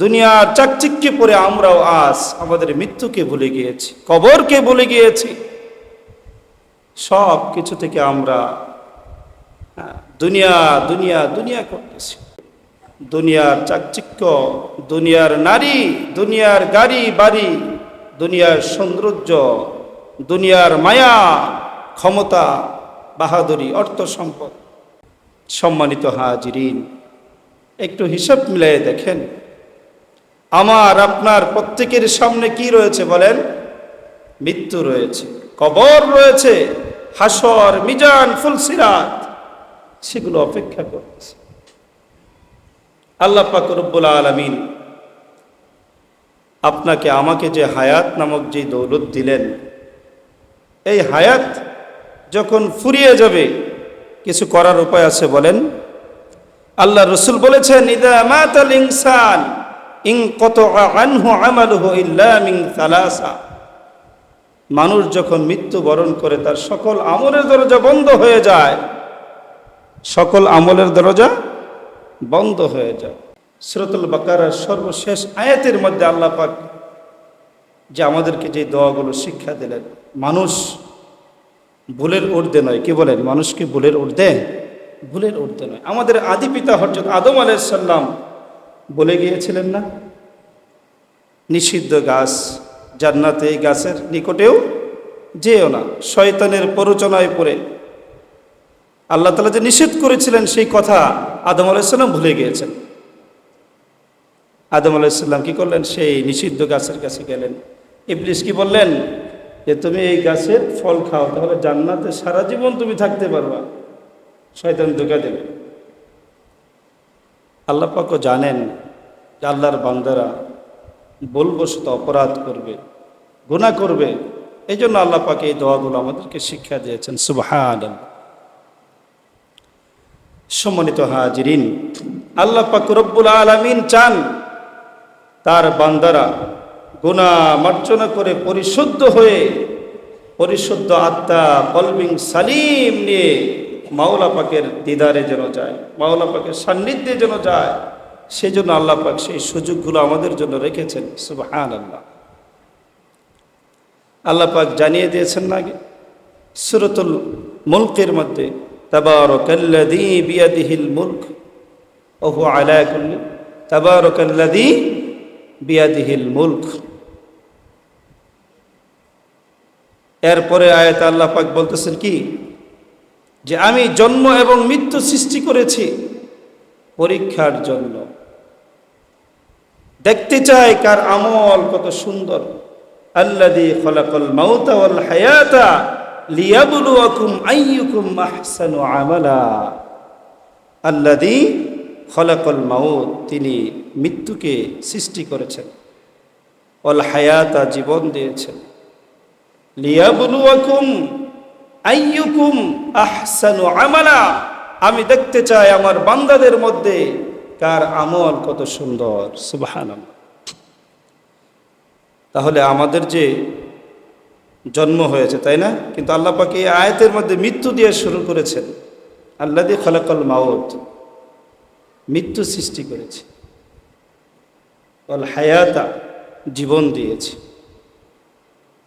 দুনিয়ার চাকচিক্যে পরে আমরাও আজ আমাদের মৃত্যুকে ভুলে গিয়েছি কবরকে ভুলে গিয়েছি। সব কিছু থেকে আমরা হ্যাঁ, দুনিয়া দুনিয়া দুনিয়া করতেছি। দুনিয়ার চাকচিক্য দুনিয়ার নারী দুনিয়ার গাড়ি বাড়ি দুনিয়ার সৌন্দর্য দুনিয়ার মায়া ক্ষমতা বাহাদুরি অর্থ সম্পদ। সম্মানিত হাজিরিন একটু হিসাব মিলাই দেখেন আমার আপনার প্রত্যেকের সামনে কি রয়েছে বলেন? মৃত্যু রয়েছে, কবর রয়েছে, হাসর, মিজান, ফুলসিরাত, সেগুলো অপেক্ষা করতেছে আল্লাহ পাক রব্বুল আলমিন আপনাকে আমাকে যে হায়াত নামক যে দৌলত দিলেন, এই হায়াত যখন ফুরিয়ে যাবে, কিছু করার উপায় আছে বলেন? আল্লাহ রসুল বলেছেন, ইদা মাতাল ইনসান মিন মানুষ যখন মৃত্যুবরণ করে, তার সকল আমলের দরজা বন্ধ হয়ে যায়। সকল আমলের দরজা বন্ধ হয়ে যায়। সুরতুল বাকারার সর্বশেষ আয়াতের মধ্যে আল্লাহ পাক যে আমাদেরকে যে দোয়াগুলো শিক্ষা দিলেন, মানুষ ভুলের ঊর্ধ্বে নয়। কি বলেন? মানুষ কি ভুলের ঊর্ধ্বে? ভুলের ঊর্ধ্বে নয়। আমাদের আদি পিতা হরজত আদম আলাইসাল্লাম বলে গিয়েছিলেন না? নিষিদ্ধ গাছ জান্নাতে এই গাছের নিকটেও যেও না। শয়তানের প্ররোচনায় পড়ে। আল্লাহ তালা যে নিষেধ করেছিলেন সেই কথা আদম আলাইসাল্লাম ভুলে গিয়েছেন। আদম আলাইসাল্লাম কি করলেন? সেই নিষিদ্ধ গাছের কাছে গেলেন। ইবলিস কি বললেন? যে তুমি এই গাছের ফল খাও, তাহলে জান্নাতে সারা জীবন তুমি থাকতে পারবা। শয়তান ধোকা দেবে। আল্লাহ পাকও জানেন যে আল্লাহর বান্দারা বলবশত অপরাধ করবে গুণা করবে। এই জন্য আল্লাহ পাকে এই দোয়াগুলো আমাদেরকে শিক্ষা দিয়েছেন সুবাহান সম্মানিত হাজিরিন, আল্লাহ পাক রব্বুল আলমিন চান তার বান্দারা গুণা মার্জনা করে পরিশুদ্ধ হয়ে, পরিশুদ্ধ আত্মা, কলবিং সালিম নিয়ে মাওলা পাকের দিদারে যেন যায়, মাওলা পাকের সান্নিধ্যে যেন যায় সেই জন্য আল্লাহ পাক সেই সুযোগগুলো আমাদের জন্য রেখেছেন সুবহান আল্লাহ আল্লাহ পাক জানিয়ে দিয়েছেন না আগে, সুরতুল মুলকের মধ্যে, তাবারকাল্লাযী বিয়াদিহিল মুলক, ওহু আলা কুল্লি, তাবারকাল্লাযী বিয়াদিহিল মুলক। এরপরে আয়াত আল্লাহ পাক বলতেছেন কি? যে আমি জন্ম এবং মৃত্যু সৃষ্টি করেছি পরীক্ষার জন্য। দেখতে চাই কার আমল কত সুন্দর। হায়াতা আল্লাদি তিনি মৃত্যুকে সৃষ্টি করেছেন। অল হায়াতা, জীবন দিয়েছেন। লিয়াবলুয়াকুম আইয়ুকুম আহসানু আমালা। আমি দেখতে চাই আমার বান্দাদের মধ্যে কার আমল কত সুন্দর। সুবহানাল্লাহ। তাহলে আমাদের যে জন্ম হয়েছে, তাই না? কিন্তু আল্লাহ পাকে এই আয়াতের মধ্যে মৃত্যু দিয়ে শুরু করেছেন। আল্লাহ দিয়ে খলাকল মাউত। মৃত্যু সৃষ্টি করেছে। অল হায়াতা জীবন দিয়েছে।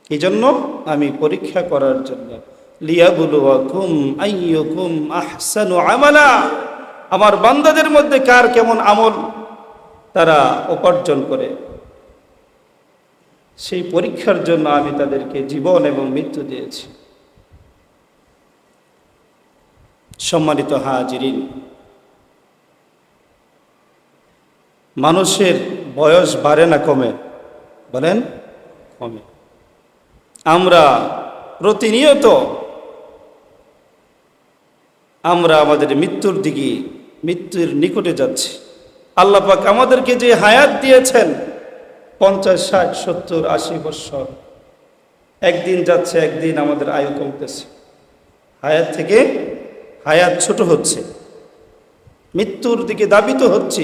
এই জন্য আমি পরীক্ষা করার জন্য লিয়াবুলুয়াকুম আইয়ুকুম আহসানু আমালা। আমার বান্দাদের মধ্যে কার কেমন আমল? তারা উপার্জন করে। সেই পরীক্ষার জন্য আমি তাদেরকে জীবন এবং মৃত্যু দিয়েছি। সম্মানিত হাজিরিন, মানুষের বয়স বাড়ে না কমে? বলেন, কমে। আমরা প্রতিনিয়ত আমরা আমাদের মৃত্যুর দিকে, মৃত্যুর নিকটে যাচ্ছি। আল্লাহ পাক আমাদেরকে যে হায়াত দিয়েছেন, পঞ্চাশ, ষাট, সত্তর, আশি বৎসর, একদিন যাচ্ছে, একদিন আমাদের আয়ু কমতেছে। হায়াত থেকে হায়াত ছোট হচ্ছে। মৃত্যুর দিকে দাবিত হচ্ছে।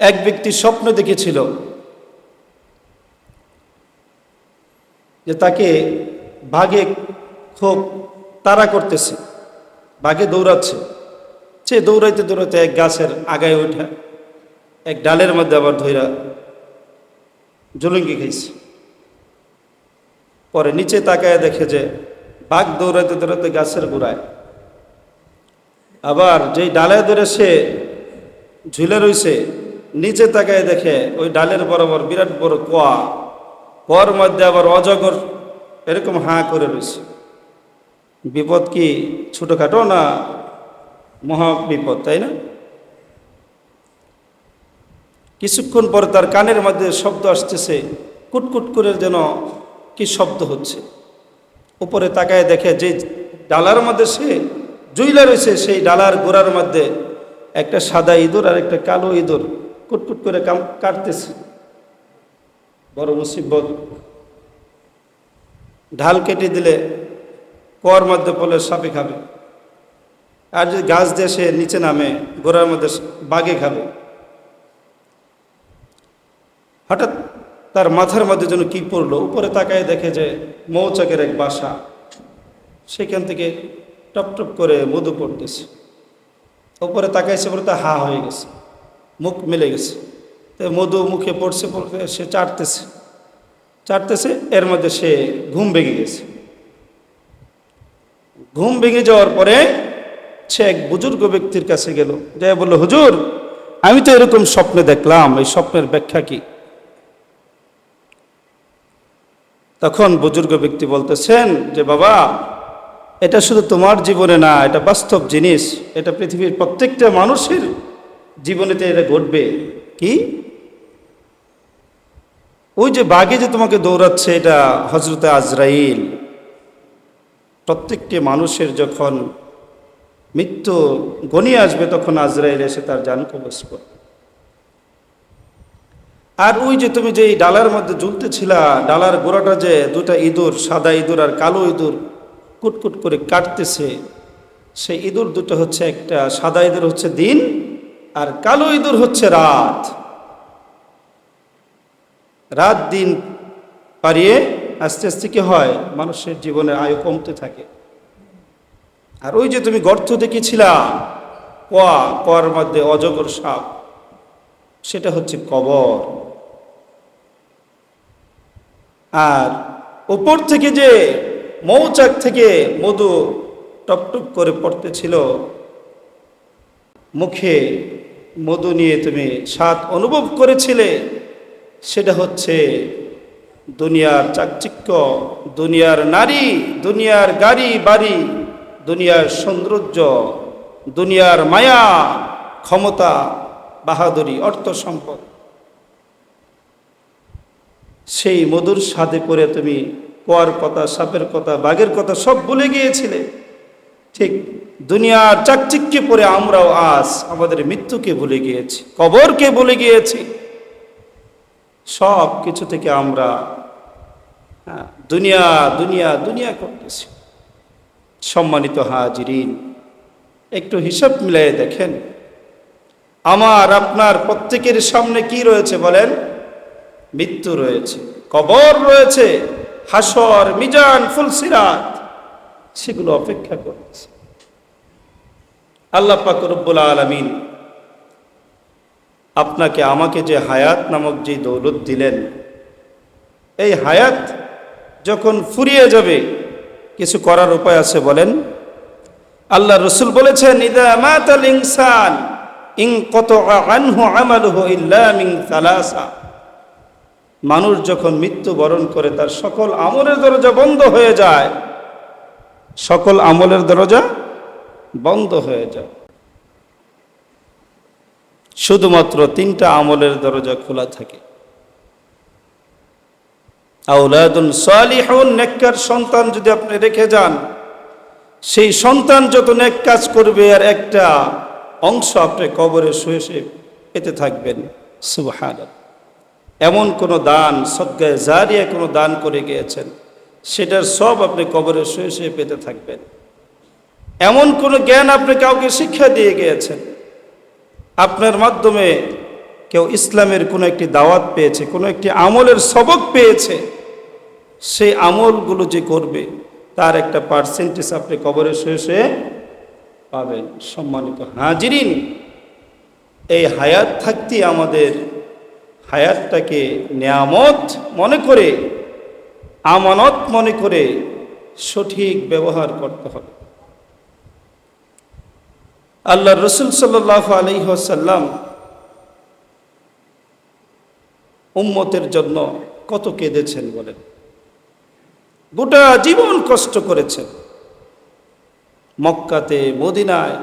এক ব্যক্তি স্বপ্ন দেখেছিল যে তাকে বাঘে খুব তাড়া করতেছে বাঘে দৌড়াচ্ছে। সে দৌড়াইতে দৌড়াইতে এক গাছের আগায় ওঠা এক ডালের মধ্যে আবার ধইরা জলঙ্গি খাইছে। পরে নিচে তাকায় দেখে যে বাঘ দৌড়াইতে দৌড়াইতে গাছের গোড়ায়। আবার যেই ডালে ধরে সে ঝুলে রইছে, নিচে তাকায় দেখে ওই ডালের বরাবর বিরাট বড় কোয়া। কোয়ার মধ্যে আবার অজগর এরকম হাঁ করে রয়েছে। বিপদ কি ছোটোখাটো না মহা বিপদ, তাই না? কিছুক্ষণ পর তার কানের মধ্যে শব্দ আসতেছে কুটকুট করে যেন কি শব্দ হচ্ছে। উপরে তাকায় দেখে যে ডালার মধ্যে সে জুইলা রয়েছে, সেই ডালার গোড়ার মধ্যে একটা সাদা ইঁদুর আর একটা কালো ইঁদুর কুটকুট করে কাটতেছে। বড় মুসিবত। ঢাল কেটে দিলে কর মধ্যে পড়লে সাপে খাবে। আর যদি গাছ দিয়ে সে নিচে নামে, গোড়ার মধ্যে বাঘে খাবে। হঠাৎ তার মাথার মধ্যে যেন কি পড়ল, উপরে তাকায় দেখে যে মৌচাকের এক বাসা। সেখান থেকে টপ টপ করে মধু পড়তেছে। উপরে তাকাইছে পরে তা হা হয়ে গেছে, মুখ মিলে গেছে। তো মধু মুখে পড়ছে, পড়তে সে চাটতেছে। চাটতেছে, এর মধ্যে সে ঘুম ভেঙে গেছে। ঘুম ভেঙে যাওয়ার পরে সে এক বুজুর্গ ব্যক্তির কাছে গেল। যে বলল, হুজুর, আমি তো এরকম স্বপ্নে দেখলাম, এই স্বপ্নের ব্যাখ্যা কি? তখন বুজুর্গ ব্যক্তি বলতেছেন যে, বাবা, এটা শুধু তোমার জীবনে না, এটা বাস্তব জিনিস। এটা পৃথিবীর প্রত্যেকটা মানুষের জীবনেতে এটা ঘটবে। কি? ওই যে বাঘে যে তোমাকে দৌড়াচ্ছে, এটা হজরতে আজরাইল। প্রত্যেকটি মানুষের যখন মৃত্যু গনিয়ে আসবে, তখন আজরাইল এসে তার জান কবচ করবে। আর ওই যে তুমি যে ডালার মধ্যে ঝুলতেছিলা, ডালার গোড়াটা যে দুটা ইঁদুর, সাদা ইঁদুর আর কালো ইঁদুর কুটকুট করে কাটতেছে, সেই ইঁদুর দুটো হচ্ছে একটা, সাদা ইঁদুর হচ্ছে দিন আর কালো ইঁদুর হচ্ছে রাত। রাত দিন পারিয়ে আস্তে আস্তে কি হয়? মানুষের জীবনের আয়ু কমতে থাকে। আর ওই যে তুমি গর্ত দেখেছিলা, কোয়া, কোয়ার মধ্যে অজগর সাপ, সেটা হচ্ছে কবর। আর উপর থেকে যে মৌচাক থেকে মধু টপটপ করে পড়তেছিল, মুখে মধু নিয়ে তুমি স্বাদ অনুভব করেছিলে। সেটা হচ্ছে দুনিয়ার চাকচিক্য, দুনিয়ার নারী, দুনিয়ার গাড়ি, বাড়ি, দুনিয়ার সৌন্দর্য, দুনিয়ার মায়া, ক্ষমতা, বাহাদুরি, অর্থ সম্পদ। সেই মধুর স্বাদে পরে তুমি কোয়ার কথা, সাপের কথা, বাঘের কথা সব ভুলে গিয়েছিলে। ঠিক দুনিয়ার চাকচিক্যে পরে আমরাও আজ আমাদের মৃত্যুকে ভুলে গিয়েছি, কবরকে ভুলে গিয়েছি। সব কিছু থেকে আমরা হ্যাঁ, দুনিয়া দুনিয়া দুনিয়া করতেছি। সম্মানিত হাজিরিন একটু হিসাব মিলাই দেখেন আমার আপনার প্রত্যেকের সামনে কি রয়েছে বলেন? মৃত্যু রয়েছে কবর রয়েছে হাসর মিজান ফুলসিরাত সেগুলো অপেক্ষা করছে আল্লাহ পাক আলমিন আপনাকে আমাকে যে হায়াত নামক যে দৌলত দিলেন, এই হায়াত যখন ফুরিয়ে যাবে, কিছু করার উপায় আছে বলেন? আল্লাহ রসুল বলেছেন ইনসান, ইন কত মিন মানুষ যখন মৃত্যুবরণ করে, তার সকল আমলের দরজা বন্ধ হয়ে যায়। সকল আমলের দরজা বন্ধ হয়ে যায়। শুধুমাত্র তিনটা আমলের দরজা খোলা থাকে। নেককার সন্তান যদি আপনি রেখে যান, সেই সন্তান যত নেক কাজ করবে আর একটা অংশ আপনি কবরে শুয়ে শুয়ে পেতে থাকবেন। সুবহানাল্লাহ। এমন কোনো দান, সদ্গায় জারিয়া কোনো দান করে গিয়েছেন, সেটার সব আপনি কবরে শুয়ে শুয়ে পেতে থাকবেন। এমন কোনো জ্ঞান আপনি কাউকে শিক্ষা দিয়ে গিয়েছেন আপনার মাধ্যমে কেউ ইসলামের কোনো একটি দাওয়াত পেয়েছে, কোনো একটি আমলের সবক পেয়েছে, সেই আমলগুলো যে করবে, তার একটা পার্সেন্টেজ আপনি কবরে শুয়ে শুয়ে পাবেন। সম্মানিত হাজিরিন, এই হায়াত থাকতে আমাদের হায়াতটাকে নিয়ামত মনে করে, আমানত মনে করে সঠিক ব্যবহার করতে হবে। আল্লাহ রসুল সাল্লাহ আলহ্লাম উম্মতের জন্য কত কেঁদেছেন বলেন? গোটা জীবন কষ্ট করেছেন। মক্কাতে, মদিনায়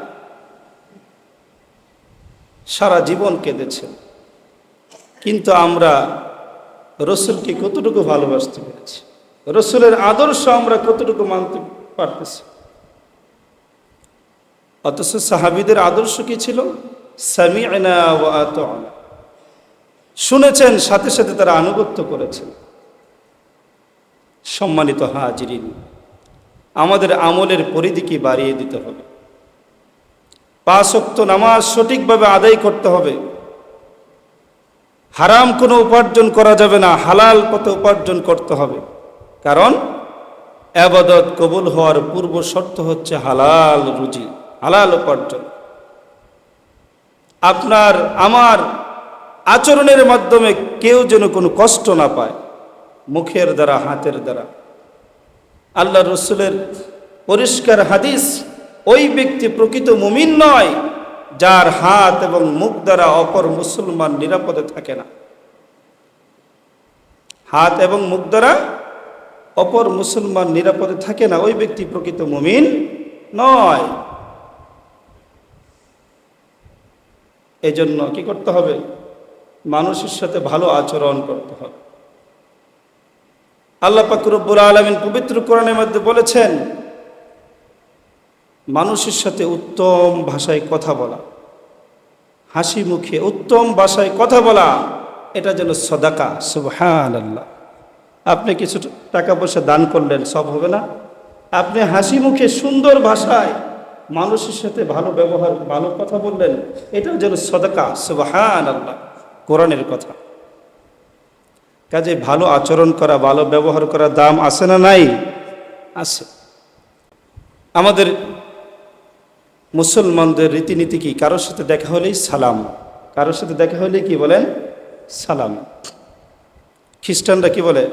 সারা জীবন কেঁদেছেন। কিন্তু আমরা রসুলকে কতটুকু ভালোবাসতে পেরেছি? রসুলের আদর্শ আমরা কতটুকু মানতে পারতেছি? অথচ সাহাবিদের আদর্শ কি ছিল? সামি শুনেছেন, সাথে সাথে তারা আনুগত্য করেছেন। সম্মানিত হাজিরিন, আমাদের আমলের পরিধিকে বাড়িয়ে দিতে হবে। পাঁচক্ত নামাজ সঠিকভাবে আদায় করতে হবে। হারাম কোনো উপার্জন করা যাবে না, হালাল পথে উপার্জন করতে হবে। কারণ, আবাদত কবুল হওয়ার পূর্ব শর্ত হচ্ছে হালাল রুজি। হালাল উপার্জন। আপনার, আমার আচরণের মাধ্যমে কেউ যেন কোনো কষ্ট না পায়, মুখের দ্বারা, হাতের দ্বারা। আল্লাহ রসুলের পরিষ্কার হাদিস, ওই ব্যক্তি প্রকৃত মুমিন নয়, যার হাত এবং মুখ দ্বারা অপর মুসলমান নিরাপদে থাকে না। হাত এবং মুখ দ্বারা অপর মুসলমান নিরাপদে থাকে না, ওই ব্যক্তি প্রকৃত মুমিন নয়। এজন্য কি করতে হবে? মানুষের সাথে ভালো আচরণ করতে হবে। আল্লাহ পাকুরব্বুল আলমিন পবিত্র কোরআনের মধ্যে বলেছেন, মানুষের সাথে উত্তম ভাষায় কথা বলা, হাসি মুখে উত্তম ভাষায় কথা বলা, এটা যেন সদাকা সুবহান আল্লাহ আপনি কিছু টাকা পয়সা দান করলেন, সব হবে না। আপনি হাসি মুখে সুন্দর ভাষায় মানুষের সাথে ভালো ব্যবহার, ভালো কথা বললেন এটাও যেন সদাকা সুবহান আল্লাহ কোরআনের কথা। কাজে ভালো আচরণ করা, ভালো ব্যবহার করা দাম আছে না নাই? আছে। আমাদের মুসলমানদের রীতিনীতি কি? কারোর সাথে দেখা হলেই সালাম। কারোর সাথে দেখা হলে কি বলেন? সালাম। খ্রিস্টানরা কি বলে?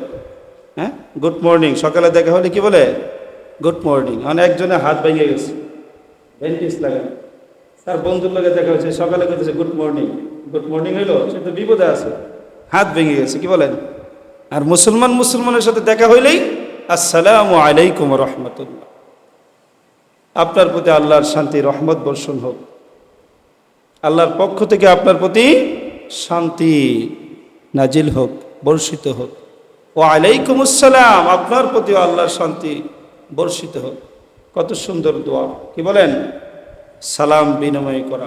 হ্যাঁ? Good morning. সকালে দেখা হলে কি বলে? Good morning. মানে একজনে হাত ভেঙে গেছে। ভেন্টিস লাগানো তার বন্ধুর লোকে দেখা হয়েছে, সকালে করতেছে গুড মর্নিং গুড মর্নিং হইল, সে তো বিপদে আছে। হাত ভেঙে গেছে, কি বলেন? আর মুসলমান মুসলমানের সাথে দেখা হইলেই, আসসালামু আলাইকুম রহমতুল্লাহ। আপনার প্রতি আল্লাহর শান্তি, রহমত বর্ষণ হোক। আল্লাহর পক্ষ থেকে আপনার প্রতি শান্তি নাজিল হোক, বর্ষিত হোক। ও আলাইকুম আসসালাম, আপনার প্রতি আল্লাহর শান্তি বর্ষিত হোক। কত সুন্দর দোয়া। কি বলেন? সালাম বিনিময় করা।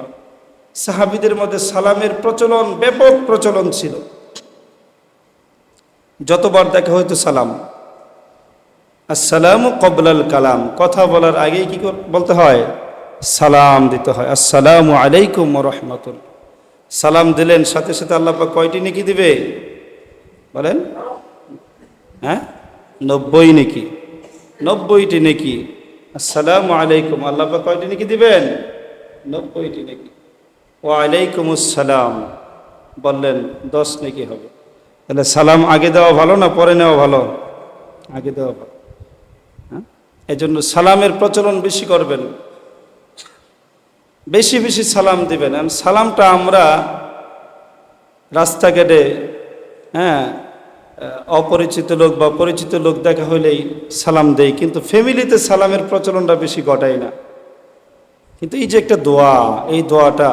সাহাবিদের মধ্যে সালামের প্রচলন, ব্যাপক প্রচলন ছিল। যতবার দেখা হয়তো সালাম। আসসালাম কবলাল কালাম। কথা বলার আগেই কি বলতে হয়? সালাম দিতে হয়। আসসালামু আলাইকুম রহমতুল। সালাম দিলেন, সাথে সাথে আল্লাহ কয়টি নেকি দিবে? বলেন। হ্যাঁ? নব্বই নেকি। নব্বইটি নেকি। আসসালামু আলাইকুম। আল্লাহ পাক কয়টি নেকি দিবেন? নব্বইটি নেকি। ও আলাইকুম আসসালাম। বললেন, দশ নেকি হবে। তাহলে সালাম আগে দেওয়া ভালো না পরে নেওয়া ভালো? আগে দেওয়া ভালো। হ্যাঁ? এই জন্য সালামের প্রচলন বেশি করবেন। বেশি বেশি সালাম দিবেন। সালামটা আমরা রাস্তাঘাটে হ্যাঁ অপরিচিত লোক বা পরিচিত লোক দেখা হলেই সালাম দেই, কিন্তু ফ্যামিলিতে সালামের প্রচলনটা বেশি ঘটায় না। কিন্তু এই যে একটা দোয়া, এই দোয়াটা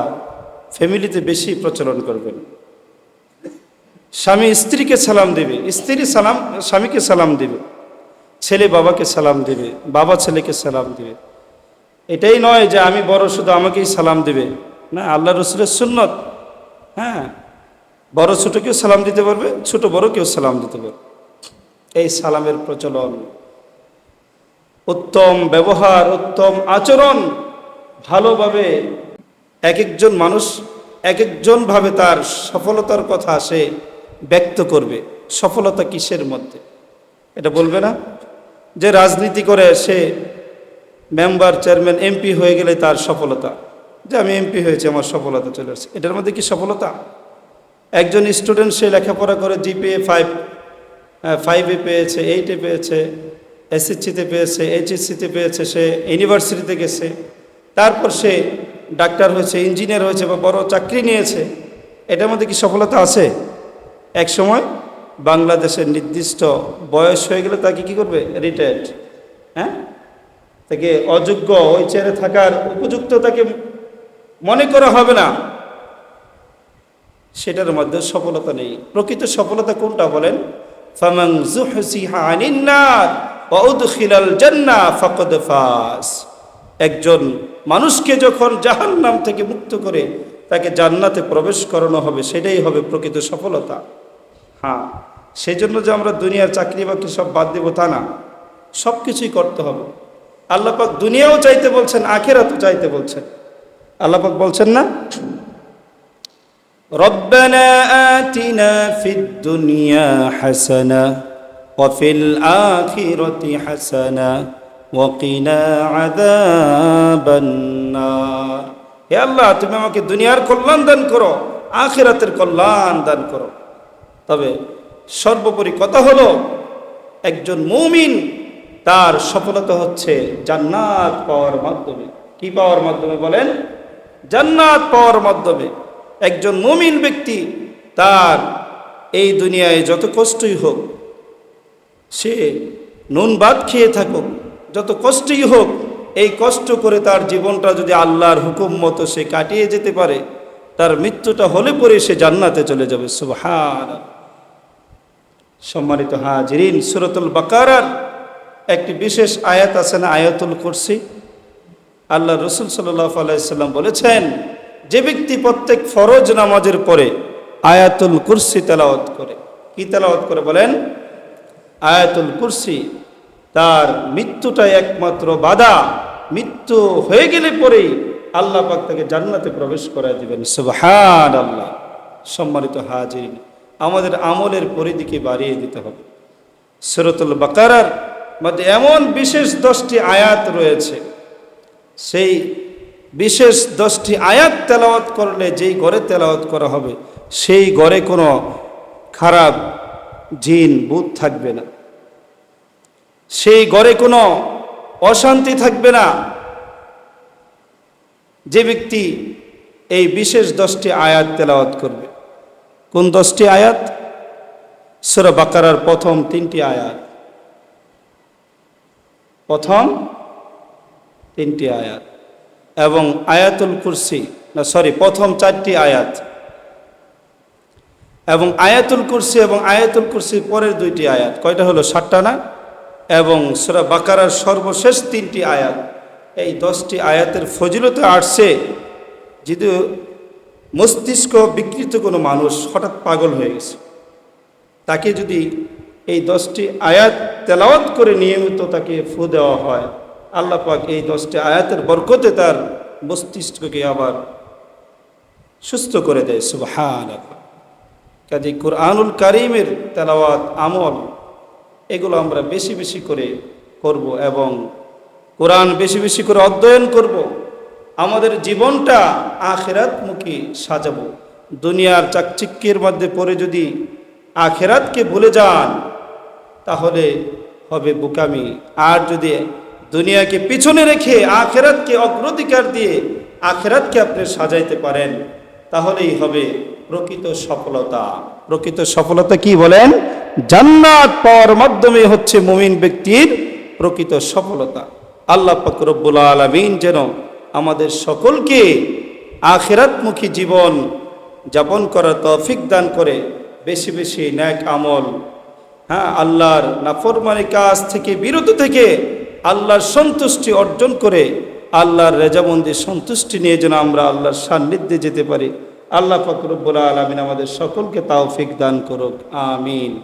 ফ্যামিলিতে বেশি প্রচলন করবেন স্বামী স্ত্রীকে সালাম দেবে, স্ত্রী সালাম, স্বামীকে সালাম দেবে, ছেলে বাবাকে সালাম দেবে, বাবা ছেলেকে সালাম দেবে। এটাই নয় যে আমি বড় শুধু আমাকেই সালাম দেবে। না, আল্লাহ রসুলের সুন্নত। হ্যাঁ বড় ছোট কেউ সালাম দিতে পারবে, ছোট বড় কেউ সালাম দিতে পারবে। এই সালামের প্রচলন, উত্তম ব্যবহার, উত্তম আচরণ, ভালোভাবে এক একজন মানুষ, এক একজনভাবে তার সফলতার কথা সে ব্যক্ত করবে। সফলতা কিসের মধ্যে? এটা বলবে না? যে রাজনীতি করে সে মেম্বার, চেয়ারম্যান, এমপি হয়ে গেলে তার সফলতা। যে আমি এমপি হয়েছি, আমার সফলতা চলে আসছে। এটার মধ্যে কি সফলতা? একজন স্টুডেন্ট সে লেখাপড়া করে জিপিএ ফাইভ ফাইভে পেয়েছে এইটে পেয়েছে এসএসসিতে পেয়েছে এইচএসসিতে পেয়েছে, সে ইউনিভার্সিটিতে গেছে। তারপর সে ডাক্তার হয়েছে ইঞ্জিনিয়ার হয়েছে বা বড় চাকরি নিয়েছে। এটার মধ্যে কি সফলতা আছে? এক সময় বাংলাদেশের নির্দিষ্ট বয়স হয়ে গেলে তাকে কি করবে? রিটায়ার্ড হ্যাঁ? তাকে অযোগ্য ওই চেয়ারে থাকার উপযুক্ত তাকে মনে করা হবে না। সেটার মধ্যে সফলতা নেই। প্রকৃত সফলতা কোনটা বলেন? একজন মানুষকে যখন জাহান্নাম থেকে মুক্ত করে তাকে জান্নাতে প্রবেশ করানো হবে, সেটাই হবে প্রকৃত সফলতা। হ্যাঁ সেই জন্য যে আমরা দুনিয়ার চাকরি বাকরি সব বাদ দেবো তা না। সব কিছুই করতে হবে। আল্লাপাক দুনিয়াও চাইতে বলছেন, আখেরাতও চাইতে বলছেন। আল্লাপাক বলছেন না ربنا آتنا في الدنيا حسنة وفي الآخرة حسنة وقنا عذاب النار হে আল্লাহ তুমি আমাকে দুনিয়ার কল্যাণ দান করো আখিরাতের কল্যাণ দান করো তবে সর্বোপরি কথা হলো একজন মুমিন তার সফলতা হচ্ছে জান্নাত পাওয়ার মাধ্যমে কি পাওয়ার মাধ্যমে বলেন জান্নাত পাওয়ার মাধ্যমে একজন মুমিন ব্যক্তি তার এই দুনিয়ায় যত কষ্টই হোক, সে নুন ভাত খেয়ে থাকুক, যত কষ্টই হোক, এই কষ্ট করে তার জীবনটা যদি আল্লাহর হুকুম মতো সে কাটিয়ে যেতে পারে, তার মৃত্যুটা হলে পরে সে জান্নাতে চলে যাবে। সুবহান সম্মানিত হাজিরিন, সুরতুল বাকারার একটি বিশেষ আয়াত আছে না, আয়াতুল কুরসি। আল্লাহ রসুল সাল্লাহ আলাইসাল্লাম বলেছেন যে ব্যক্তি প্রত্যেক ফরজ নামাজের পরে আয়াতুল কুরসি তেলাওয়াত করে, কি তেলাওয়াত করে বলেন? আয়াতুল কুরসি তার মৃত্যুটাই একমাত্র বাধা। মৃত্যু হয়ে গেলে পরেই আল্লাহ পাক তাকে জান্নাতে প্রবেশ করায় দিবেন। সুবহান আল্লাহ সম্মানিত হাজিরিন, আমাদের আমলের পরিধিকে বাড়িয়ে দিতে হবে। সুরতুল বাকারার মধ্যে এমন বিশেষ দশটি আয়াত রয়েছে। সেই বিশেষ দশটি আয়াত তেলাওয়াত করলে যেই ঘরে তেলাওয়াত করা হবে, সেই ঘরে কোনো খারাপ জিন বুধ থাকবে না। সেই ঘরে কোনো অশান্তি থাকবে না। যে ব্যক্তি এই বিশেষ দশটি আয়াত তেলাওয়াত করবে। কোন দশটি আয়াত? সুরা বাকারার প্রথম তিনটি আয়াত। প্রথম তিনটি আয়াত। এবং আয়াতুল কুরসি, না সরি প্রথম চারটি আয়াত। এবং আয়াতুল কুরসি এবং আয়াতুল কুরসির পরের দুইটি আয়াত। কয়টা হলো সাতটা না? এবং সুরা বাকারার সর্বশেষ তিনটি আয়াত। এই দশটি আয়াতের ফজিলতে আসছে, যেহেতু মস্তিষ্ক বিকৃত কোনো মানুষ হঠাৎ পাগল হয়ে গেছে। তাকে যদি এই দশটি আয়াত তেলাওয়াত করে নিয়মিত তাকে ফু দেওয়া হয় আল্লাহ পাক এই দশটি আয়াতের বরকতে তার মস্তিষ্ককে আবার সুস্থ করে দেয় সুবহান কাজে কোরআনুল কারিমের তেলাওয়াত, আমল, এগুলো আমরা বেশি বেশি করে করব এবং কোরআন বেশি বেশি করে অধ্যয়ন করব। আমাদের জীবনটা আখেরাত আখেরাতমুখী সাজাবো। দুনিয়ার চাকচিক্যের মধ্যে পড়ে যদি আখেরাতকে ভুলে যান, তাহলে হবে বোকামি। আর যদি দুনিয়াকে পিছনে রেখে আখেরাতকে অগ্রাধিকার দিয়ে আখেরাতকে আপনি সাজাইতে পারেন, তাহলেই হবে প্রকৃত সফলতা। প্রকৃত সফলতা কি বলেন? জান্নাত পাওয়ার মাধ্যমে হচ্ছে মুমিন ব্যক্তির প্রকৃত সফলতা। আল্লাহ পাক রব্বুল আলামিন যেন আমাদের সকলকে আখেরাতমুখী জীবন যাপন করার তৌফিক দান করে, বেশি বেশি ন্যাক আমল হ্যাঁ আল্লাহর নাফরমানি কাজ থেকে, বিরত থেকে আল্লাহর সন্তুষ্টি অর্জন করে আল্লাহর রেজামন্দি সন্তুষ্টি নিয়ে যেন আমরা আল্লাহর সান্নিধ্যে যেতে পারি। আল্লাহ ফকরবুল্লা আলমিন আমাদের সকলকে তাওফিক দান করুক। আমিন।